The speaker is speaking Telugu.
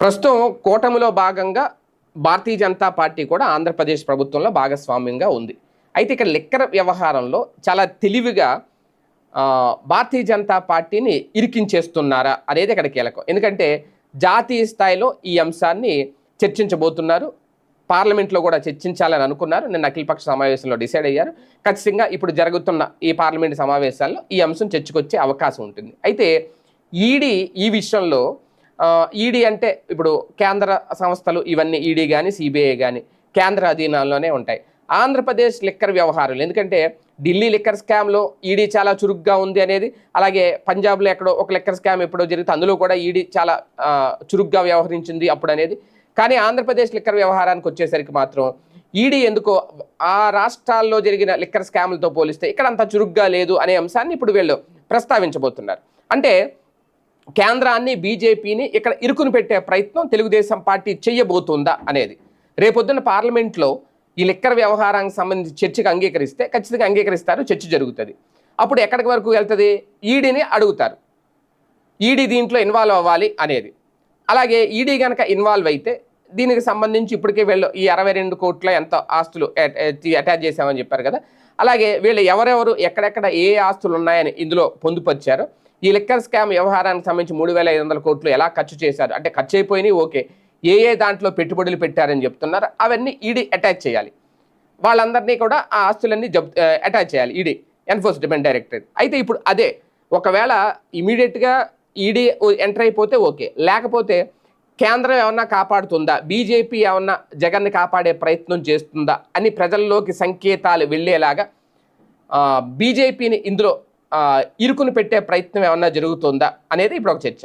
ప్రస్తుతం కూటమిలో భాగంగా భారతీయ జనతా పార్టీ కూడా ఆంధ్రప్రదేశ్ ప్రభుత్వంలో భాగస్వామ్యంగా ఉంది. అయితే ఇక్కడ లిక్కర్ వ్యవహారంలో చాలా తెలివిగా భారతీయ జనతా పార్టీని ఇరికించేస్తున్నారా అనేది ఇక్కడ కీలకం. ఎందుకంటే జాతీయ స్థాయిలో ఈ అంశాన్ని చర్చించబోతున్నారు. పార్లమెంట్లో కూడా చర్చించాలని అనుకున్నారు. నిన్న అఖిలపక్ష సమావేశంలో డిసైడ్ అయ్యారు. ఖచ్చితంగా ఇప్పుడు జరుగుతున్న ఈ పార్లమెంట్ సమావేశాల్లో ఈ అంశం చర్చకొచ్చే అవకాశం ఉంటుంది. అయితే ఈడీ ఈ విషయంలో ఈడీ అంటే ఇప్పుడు కేంద్ర సంస్థలు ఇవన్నీ ఈడీ కానీ సిబిఐ కానీ కేంద్ర అధీనంలోనే ఉంటాయి. ఆంధ్రప్రదేశ్ లిక్కర్ వ్యవహారాలు ఎందుకంటే ఢిల్లీ లిక్కర్ స్కామ్లో ఈడీ చాలా చురుగ్గా ఉంది అనేది అలాగే పంజాబ్లో ఎక్కడో ఒక లిక్కర్ స్కామ్ ఎప్పుడో జరిగితే అందులో కూడా ఈడీ చాలా చురుగ్గా వ్యవహరించింది అప్పుడు అనేది. కానీ ఆంధ్రప్రదేశ్ లిక్కర్ వ్యవహారానికి వచ్చేసరికి మాత్రం ఈడీ ఎందుకో ఆ రాష్ట్రాల్లో జరిగిన లిక్కర్ స్కామ్లతో పోలిస్తే ఇక్కడ అంత చురుగ్గా లేదు అనే అంశాన్ని ఇప్పుడు వీళ్ళు ప్రస్తావించబోతున్నారు. అంటే కేంద్రాన్ని బీజేపీని ఇక్కడ ఇరుకుని పెట్టే ప్రయత్నం తెలుగుదేశం పార్టీ చెయ్యబోతుందా అనేది. రేపొద్దున పార్లమెంట్లో ఈ లిక్కర్ వ్యవహారానికి సంబంధించి చర్చకు అంగీకరిస్తే ఖచ్చితంగా అంగీకరిస్తారు చర్చ జరుగుతుంది. అప్పుడు ఎక్కడికి వరకు వెళ్తుంది? ఈడీని అడుగుతారు. ఈడీ దీంట్లో ఇన్వాల్వ్ అవ్వాలి అనేది. అలాగే ఈడీ కనుక ఇన్వాల్వ్ అయితే దీనికి సంబంధించి ఇప్పటికే వీళ్ళు ఈ అరవై రెండు కోట్ల ఎంత ఆస్తులు అటాచ్ చేశామని చెప్పారు కదా. అలాగే వీళ్ళు ఎవరెవరు ఎక్కడెక్కడ ఏ ఆస్తులు ఉన్నాయని ఇందులో పొందుపరిచారు. ఈ లిక్కర్ స్కామ్ వ్యవహారానికి సంబంధించి మూడు వేల ఐదు వందల కోట్లు ఎలా ఖర్చు చేశారు? అంటే ఖర్చు అయిపోయినాయి ఓకే. ఏ ఏ దాంట్లో పెట్టుబడులు పెట్టారని చెప్తున్నారు అవన్నీ ఈడీ అటాచ్ చేయాలి. వాళ్ళందరినీ కూడా ఆ ఆస్తులన్నీ జబ్ అటాచ్ చేయాలి ఈడీ ఎన్ఫోర్స్మెంట్ డైరెక్టరేట్ అయితే ఇప్పుడు అదే ఒకవేళ ఇమీడియట్గా ఈడీ ఎంటర్ అయిపోతే ఓకే. లేకపోతే కేంద్రం ఏమన్నా కాపాడుతుందా? బీజేపీ ఏమన్నా జగన్ని కాపాడే ప్రయత్నం చేస్తుందా? అని ప్రజల్లోకి సంకేతాలు వెళ్ళేలాగా బీజేపీని ఇందులో ఇరుకును పెట్టే ప్రయత్నం ఏమన్నా జరుగుతుందా అనేది ఇప్పుడు ఒక చర్చ.